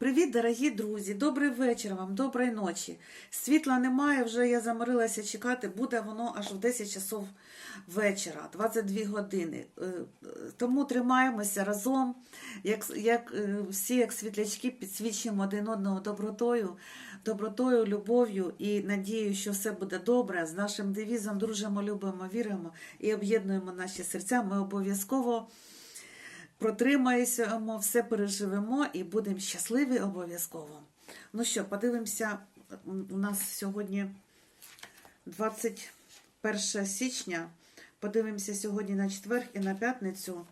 Привіт, дорогі друзі! Добрий вечір вам, доброї ночі. Світла немає, вже я заморилася чекати, буде воно аж в 10 часов вечора, 22 години. Е, Тому тримаємося разом, як, як е, всі, як світлячки, підсвічуємо один одного добротою, добротою, любов'ю і надією, що все буде добре. З нашим девізом дружимо, любимо, віримо і об'єднуємо наші серця. Ми обов'язково протримаємося, все переживемо і будемо щасливі обов'язково. Ну що, подивимося, у нас сьогодні 21 січня. Подивимося сьогодні на четвер і на п'ятницю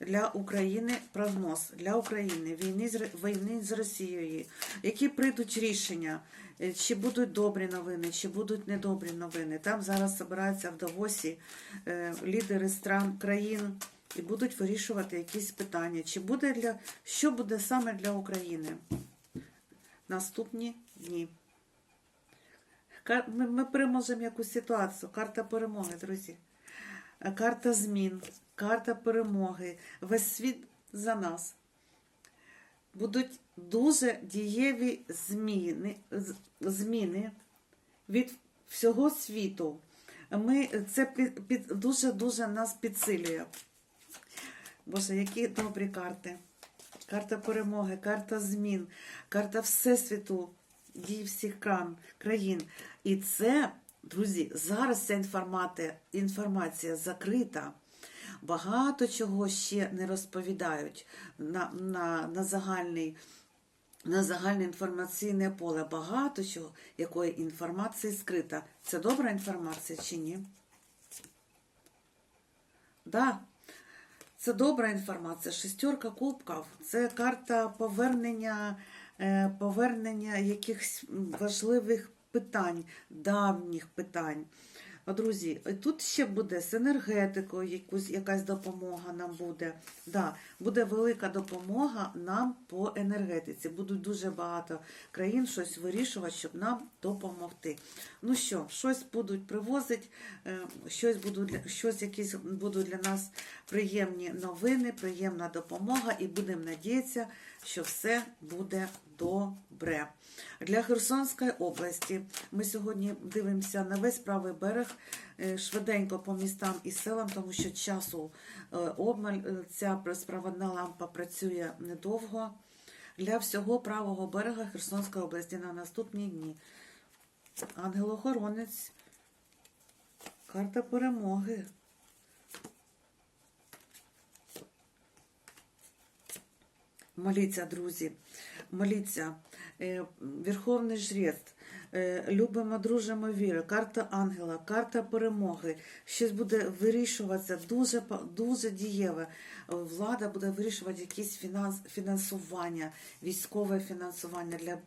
для України прогноз для України війни з війни з Росією. Які прийдуть рішення? Е, Чи будуть добрі новини, чи будуть недобрі новини? Там зараз збираються в Давосі е, лідери стран країн і будуть вирішувати якісь питання. Чи буде для що буде саме для України? Наступні дні. Ми, ми переможемо якусь ситуацію. Карта перемоги, друзі. Карта змін, карта перемоги. Весь світ за нас. Будуть дуже дієві зміни, зміни від всього світу. Ми, це дуже-дуже нас підсилює. Боже, які добрі карти. Карта перемоги, карта змін, карта Всесвіту, дій всіх країн. І це, друзі, зараз ця інформація, інформація закрита. Багато чого ще не розповідають на, на, на загальний. На загальне інформаційне поле багато чого, якої інформації скрита. Це добра інформація чи ні? Да, це добра інформація. Шестерка кубків це карта повернення, е, повернення якихось важливих питань, давніх питань. Друзі, тут ще буде з енергетикою, якусь, якась допомога нам буде. Да, буде велика допомога нам по енергетиці. Будуть дуже багато країн щось вирішувати, щоб нам допомогти. Ну що, щось будуть привозити, е, щось будуть щось, якісь будуть для нас приємні новини, приємна допомога, і будемо надіятися, що все буде добре. Для Херсонської області ми сьогодні дивимося на весь правий берег е, швиденько по містам і селам, тому що часу е, обмаль е, ця справедна лампа працює недовго. Для всього правого берега Херсонської області на наступні дні. Ангел-охоронець, карта перемоги. Моліться, друзі, моліться. Е, Верховний жрець, е, любимо, дружимо, віри, карта ангела, карта перемоги. Щось буде вирішуватися дуже, дуже дієве. Влада буде вирішувати якісь фінанс, фінансування, військове фінансування для,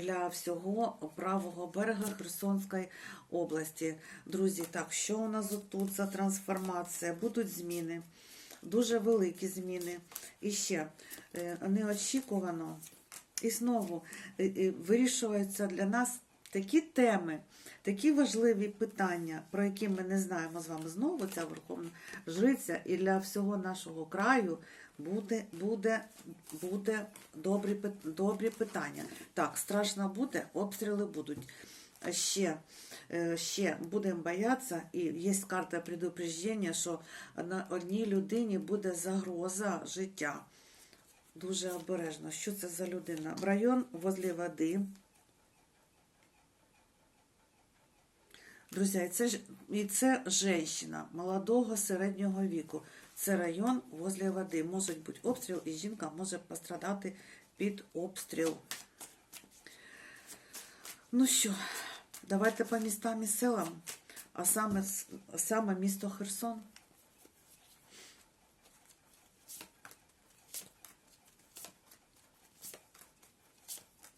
для всього правого берега Херсонської області. Друзі, так, що у нас тут за трансформація? Будуть зміни дуже великі зміни. І ще е, неочікувано. І знову е, е, вирішуються для нас такі теми, такі важливі питання, про які ми не знаємо з вами знову, ця Верховна Жриця, і для всього нашого краю буде, буде, буде добрі, добрі питання. Так, страшно буде, обстріли будуть. Ще, е, ще будемо боятися, і є карта предупреждення, що на одній людині буде загроза життя. Дуже обережно. Що це за людина? Район возле води. Друзі, і це, і це жінка молодого середнього віку. Це район возле води. Може бути обстріл, і жінка може пострадати під обстріл. Ну що, давайте по містам і селам, а саме, с- саме місто Херсон.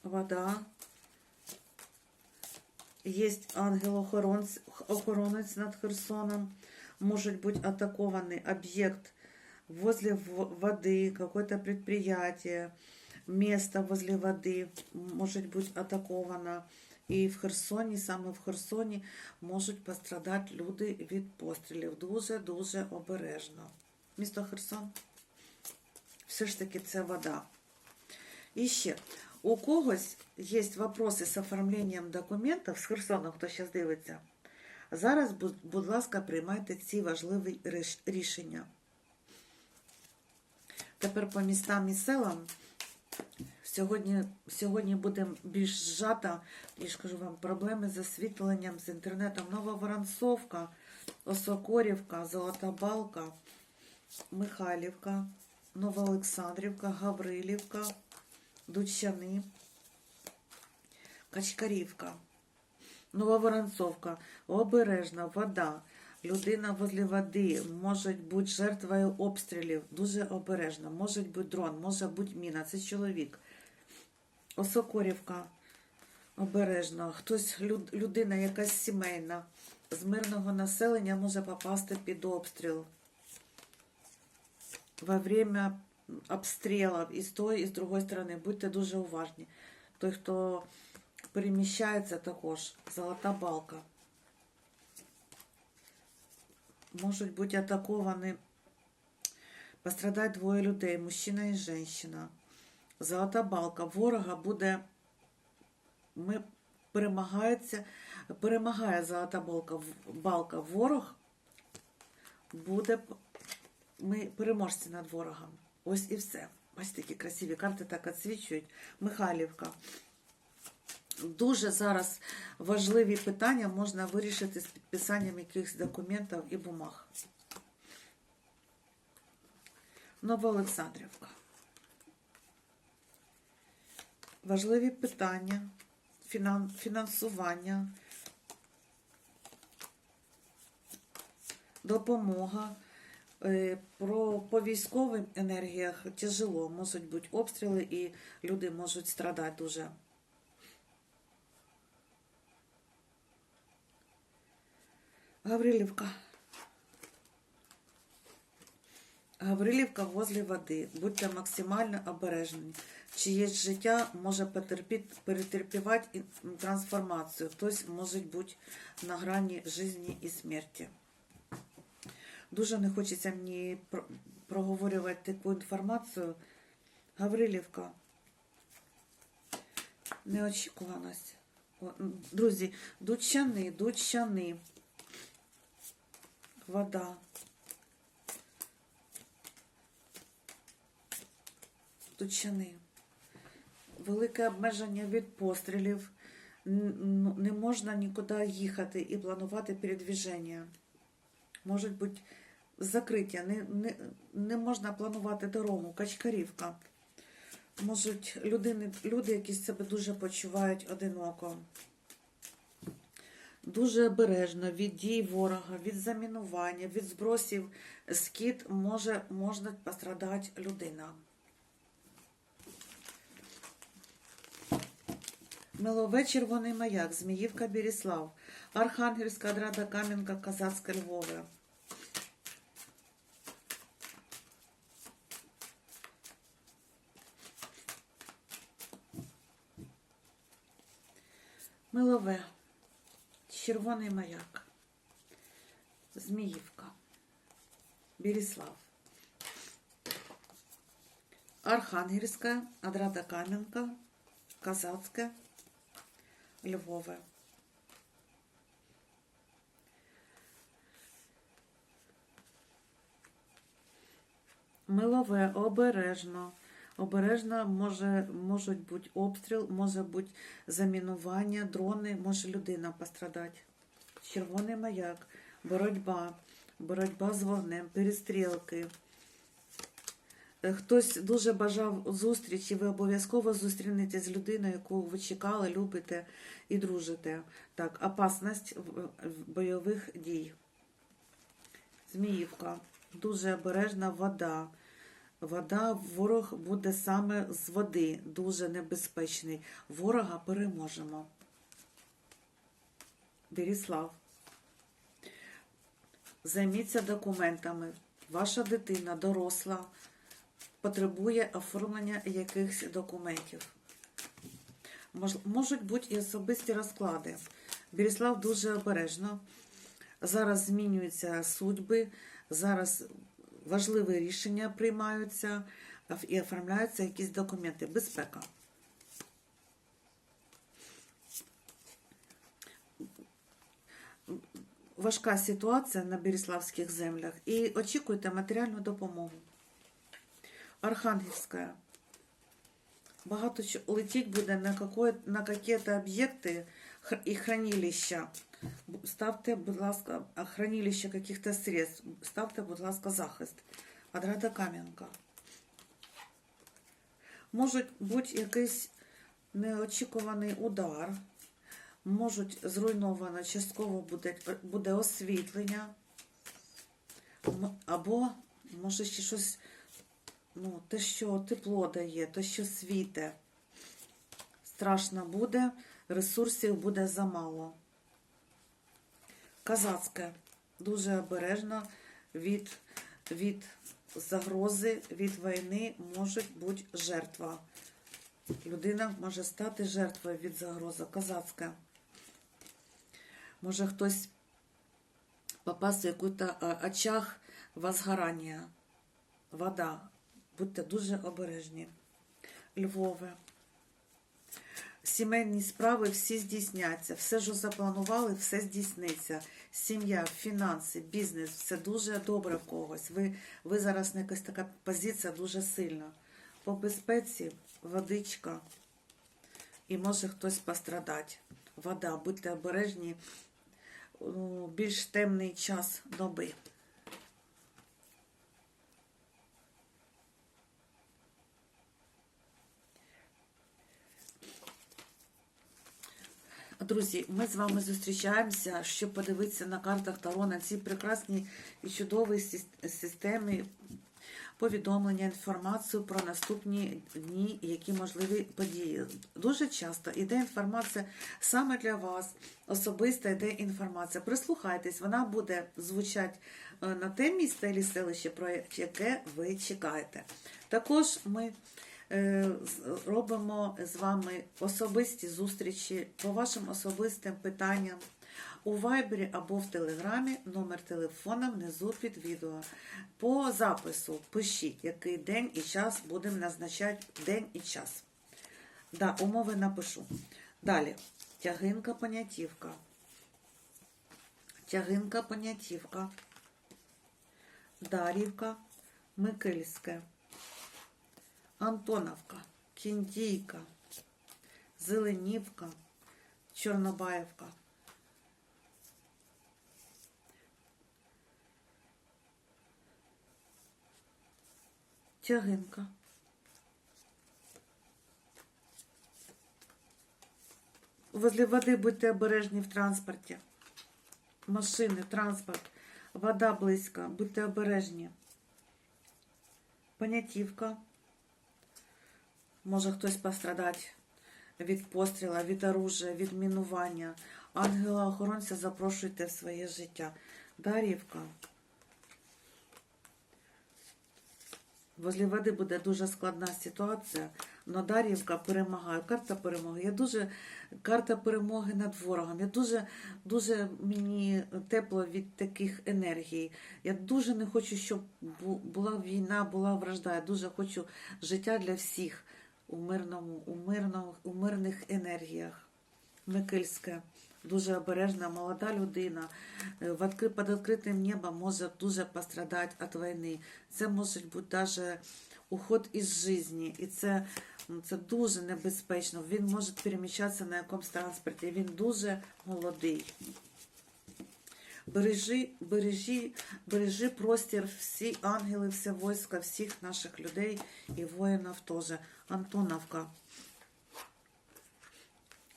Вода. Есть ангел-охоронець охоронець над Херсоном. Может быть атакованный объект возле в- воды, какое-то предприятие, место возле воды может быть атаковано. І в Херсоні, саме в Херсоні, можуть пострадати люди від пострілів. Дуже-дуже обережно. Місто Херсон. Все ж таки це вода. І ще у когось є вопроси з оформленням документів з Херсону, хто зараз дивиться, зараз, будь ласка, приймайте ці важливі рішення. Тепер по містам і селам. Сьогодні, сьогодні буде більш зжата, я ж кажу вам, проблеми з освітленням, з інтернетом. Нова Воронцовка, Осокорівка, Золота Балка, Михайлівка, Новоолександрівка, Гаврилівка, Дучани, Качкарівка, Нововоронцовка, Обережна, вода. Людина возле води може бути жертвою обстрілів. Дуже обережно. Може бути дрон, може бути міна. Це чоловік. Осокорівка. Обережно. Хтось, люд- людина якась сімейна з мирного населення може попасти під обстріл. Во время обстрілів і з тої, і з другої сторони. Будьте дуже уважні. Той, хто переміщається також, золота балка. Можуть бути атаковані. Пострадають двоє людей, мужчина і жінка. Золота балка. Ворога буде. Ми перемагається, перемагає золота балка. балка. Ворог буде. Ми переможці над ворогом. Ось і все. Ось такі красиві карти так відсвічують. Михайлівка. Дуже зараз важливі питання можна вирішити з підписанням якихось документів і бумаг. Новоолександрівка. Важливі питання, фінансування, допомога. Е, Про по військовим енергіях тяжело, можуть бути обстріли і люди можуть страдати дуже. Гаврилівка. Гаврилівка возле води. Будьте максимально обережні. Чиєсь життя може перетерпівати трансформацію. Хтось може бути на грані житті і смерті. Дуже не хочеться мені проговорювати таку інформацію. Гаврилівка. Неочікуваність. Друзі, дучани, дучани. Вода. Тучани. Велике обмеження від пострілів. Ну, Не можна нікуди їхати і планувати передвіження. Можуть бути закриття. Не, не, не можна планувати дорогу, качкарівка. Можуть людини, люди, які себе дуже почувають одиноко. Дуже обережно від дій ворога, від замінування, від збросів скид може, можна пострадати людина. Милове Червоний маяк, Зміївка Біріслав, Архангельська Адрада Кам'янка, Казацька Львове. Милове. Червоний маяк. Зміївка. Беріслав. Архангельська, Адрада Кам'янка, Казацьке, Львове. Милове, обережно. Обережно може, можуть бути обстріл, може бути замінування, дрони, може людина пострадати. Червоний маяк, боротьба, боротьба з вогнем, перестрілки. Е, Хтось дуже бажав зустрічі, ви обов'язково зустрінетесь з людиною, яку ви чекали, любите і дружите. Так, опасність бойових дій. Зміївка. Дуже обережна вода. Вода, ворог буде саме з води, дуже небезпечний. Ворога переможемо. Беріслав. Займіться документами. Ваша дитина доросла, потребує оформлення якихось документів. Можуть бути і особисті розклади. Беріслав дуже обережно. Зараз змінюються судьби, зараз важливі рішення приймаються і оформляються якісь документи. Безпека. Важка ситуація на Біріславських землях і очікуйте матеріальну допомогу. Архангельська. Багато летіть буде на, какие-то об'єкти і хранилища. Ставте, будь ласка, хранилище каких-то средств. Ставте, будь ласка, захист. Адрада Кам'янка. Може бути якийсь неочікуваний удар. Можуть зруйновано, частково буде, буде освітлення. Або може ще щось, ну, те, що тепло дає, те, що світе. Страшно буде, ресурсів буде замало. Казацьке. Дуже обережно від, від загрози, від війни може бути жертва. Людина може стати жертвою від загрози. Казацьке. Може хтось попасть в якийсь очаг возгорання. Вода. Будьте дуже обережні. Львове. Сімейні справи всі здійсняться. Все, що запланували, все здійсниться. Сім'я, фінанси, бізнес, все дуже добре в когось. Ви, ви зараз на якась така позиція дуже сильна. По безпеці, водичка. І може хтось пострадати. Вода, будьте обережні. Більш темний час доби. Друзі, ми з вами зустрічаємося, щоб подивитися на картах Таро на цій прекрасній і чудовій системі повідомлення, інформацію про наступні дні, які можливі події. Дуже часто йде інформація саме для вас, особиста йде інформація. Прислухайтесь, вона буде звучати е, на те місце і селище, про яке ви чекаєте. Також ми робимо з вами особисті зустрічі по вашим особистим питанням у Вайбері або в Телеграмі. Номер телефона внизу під відео. По запису пишіть, який день і час будемо назначати день і час. Да, умови напишу. Далі. Тягинка понятівка. Тягинка понятівка. Дарівка. Микильське. Антоновка, Кіндійка, Зеленівка, Чорнобаївка. Тягинка. Возле води будьте обережні в транспорті. Машини, транспорт, вода близько, будьте обережні. Понятівка. Може хтось пострадати від постріла, від оружия, від мінування. Ангела-охоронця запрошуйте в своє життя. Дарівка. Возле води буде дуже складна ситуація, але Дар'ївка перемагає. Карта перемоги. Я дуже карта перемоги над ворогом. Я дуже, дуже мені тепло від таких енергій. Я дуже не хочу, щоб була війна, була вражда. Я дуже хочу життя для всіх у мирному, у мирному, у мирних енергіях. Микильське. Дуже обережна молода людина е, під відкритим небом може дуже пострадати від війни. Це може бути навіть уход із житті. І це, ну, це дуже небезпечно. Він може переміщатися на якомусь транспорті. Він дуже молодий. Бережи, бережи, бережи простір, всі ангели, все війська, всіх наших людей і воїнів теж. Антоновка.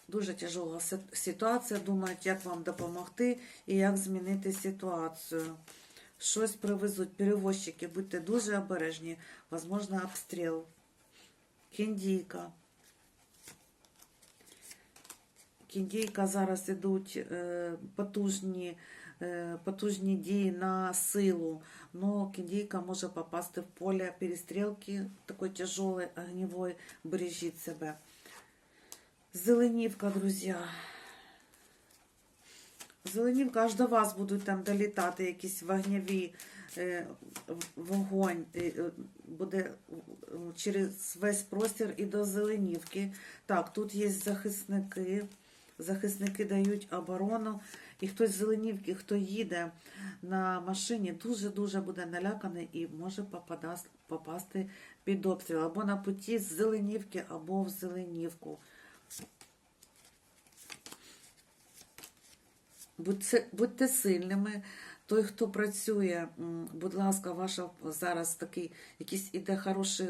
Дуже тяжела ситуація. Думають, як вам допомогти і як змінити ситуацію. Щось привезуть перевозчики, будьте дуже обережні. Возможно, обстріл. Кіндійка. Кіндійка зараз ідуть е, потужні, потужні дії на силу. Но кіндійка може попасти в поле перестрілки, такої тяжелої, огневої. Бережіть себе. Зеленівка, друзі. Зеленівка, аж до вас будуть там долітати якісь вогневі е, вогонь. е, е, Буде е, через весь простір і до Зеленівки. Так, тут є захисники. Захисники дають оборону, і хтось з Зеленівки, хто їде на машині, дуже-дуже буде наляканий і може попасти під обстріл або на путі з Зеленівки, або в Зеленівку. Будьте, сильними. Той, хто працює, будь ласка, ваша зараз такий якийсь іде хороший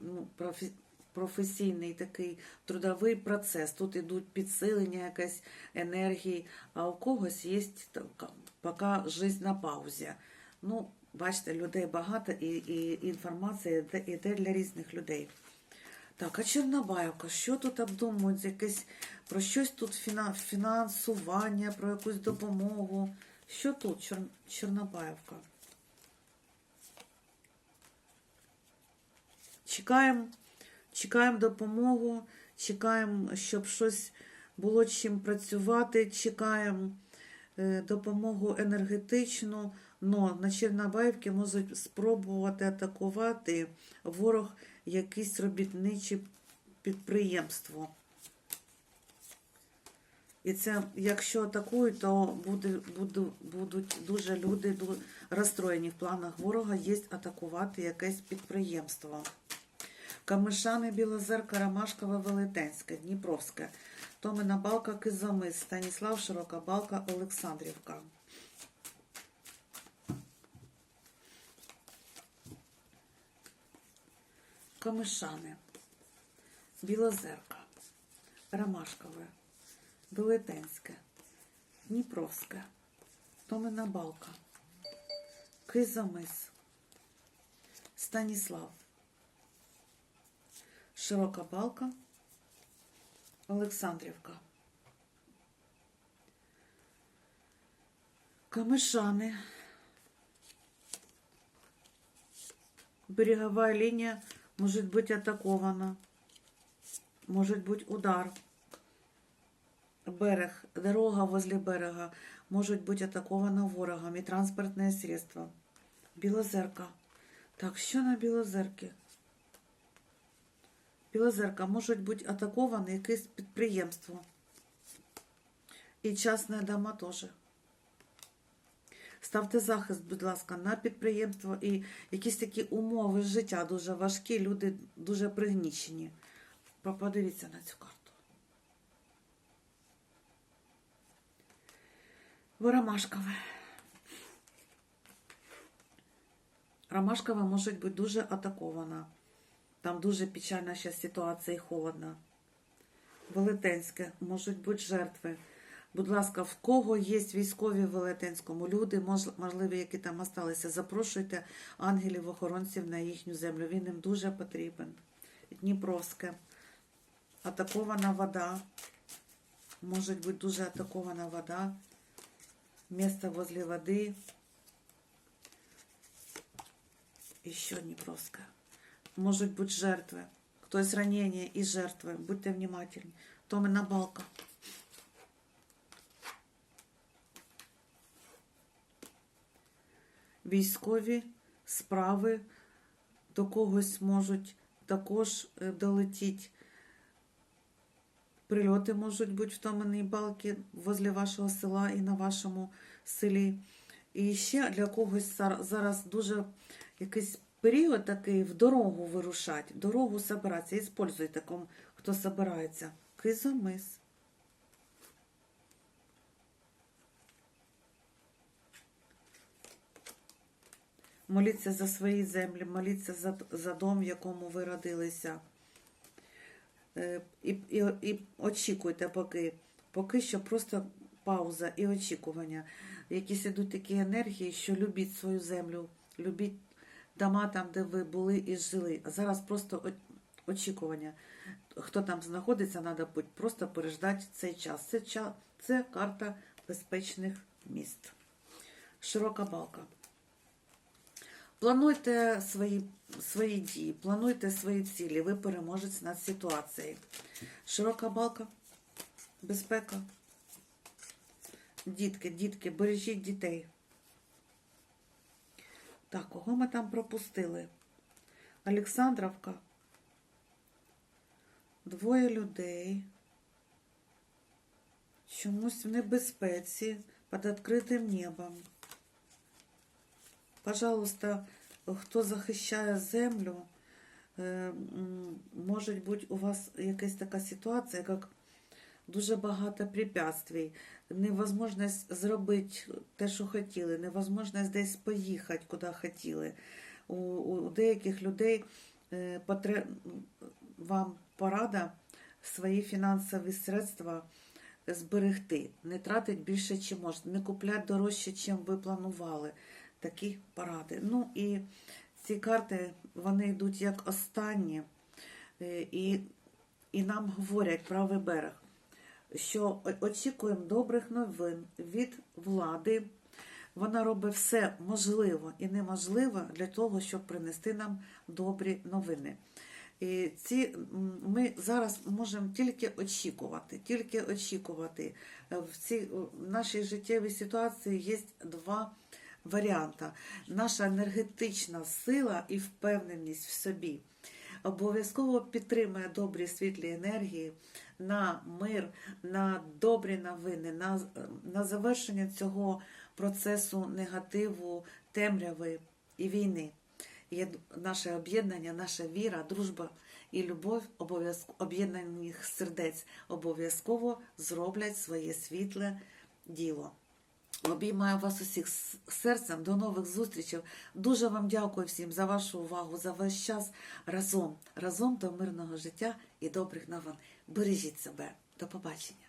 ну, профі- професійний такий трудовий процес. Тут ідуть підсилення якась енергії, а у когось є поки життя на паузі. Ну, бачите, людей багато і, і інформація йде, для різних людей. Так, а Чорнобаївка, що тут обдумують? Якесь про щось тут фінансування, про якусь допомогу. Що тут, Чор... Чорнобаївка? Чекаємо, чекаємо допомогу, чекаємо, щоб щось було чим працювати, чекаємо е, допомогу енергетичну, но на Чорнобаївці можуть спробувати атакувати ворог якесь робітниче підприємство. І це, якщо атакують, то буде, буде, будуть дуже люди розстроєні в планах ворога є атакувати якесь підприємство. Камишани, Білозерка, Ромашкове, Велетенське, Дніпровське, Томина Балка, Кизомис, Станіслав, Широка Балка, Олександрівка. Камишани, Білозерка, Ромашкове, Велетенське, Дніпровське, Томина Балка, Кизомис, Станіслав, Широка Балка, Олександрівка. Камишани. Береговая линия может быть атакована. Может быть удар. Берег, дорога возле берега может быть атакована ворогом и транспортное средство. Білозерка. Так, що на Білозерки? Білозерка може бути атаковане якесь підприємство. І частні дома теж. Ставте захист, будь ласка, на підприємство і якісь такі умови життя дуже важкі, люди дуже пригнічені. Подивіться на цю карту. Ромашкове. Ромашкове може бути дуже атакована. Там дуже печальна зараз ситуація і холодно. Велетенське, можуть бути жертви. Будь ласка, в кого є військові в Велетенському люди, можливо, які там осталися, запрошуйте ангелів-охоронців на їхню землю. Він їм дуже потрібен. Дніпровське. Атакована вода. Може бути дуже атакована вода. Место возле воды. Еще Днепровская. Может быть жертвы. Кто есть ранения и жертвы. Будьте внимательны. Томина балка. Військові справи до когось можуть також е, долетіти. Прильоти можуть бути в Томиній балки возле вашого села і на вашому селі. І ще для когось зар- зараз дуже якийсь період такий в дорогу вирушати, в дорогу собиратися. Іспользуйте, хто собирається. Кизомис. Моліться за свої землі, моліться за, за дом, в якому ви родилися. Е, І, і, і очікуйте поки. Поки що просто пауза і очікування. Якісь ідуть такі енергії, що любіть свою землю, любіть дома там, де ви були і жили. Зараз просто очікування. Хто там знаходиться, треба просто переждати цей час. Це, це карта безпечних міст. Широка балка. Плануйте свої, свої дії, плануйте свої цілі. Ви переможець над ситуацією. Широка балка, безпека. Дітки, дітки, бережіть дітей. Так, кого ми там пропустили? Олександровка. Двоє людей. чомусь в небезпеці під відкритим небом. Пожалуйста, хто захищає землю, е, може бути у вас якась така ситуація, як дуже багато препятствий, невозможність зробити те, що хотіли, невозможність десь поїхати, куди хотіли. У, у деяких людей е, потре... вам порада свої фінансові средства зберегти, не тратить більше, чим можна, не купляти дорожче, чим ви планували. Такі поради. Ну і ці карти вони йдуть як останні, е, і, і нам говорять правий берег, що очікуємо добрих новин від влади. Вона робить все можливо і неможливе для того, щоб принести нам добрі новини. І ці ми зараз можемо тільки очікувати, тільки очікувати. Е, В цій в нашій життєвій ситуації є два варіанти: наша енергетична сила і впевненість в собі. Обов'язково підтримує добрі світлі енергії на мир, на добрі новини, на, на завершення цього процесу негативу, темряви і війни. Є наше об'єднання, наша віра, дружба і любов об'єднаних сердець обов'язково зроблять своє світле діло. Обіймаю вас усіх серцем. До нових зустрічей. Дуже вам дякую всім за вашу увагу, за ваш час разом, разом до мирного життя і добрих новин. Бережіть себе. До побачення.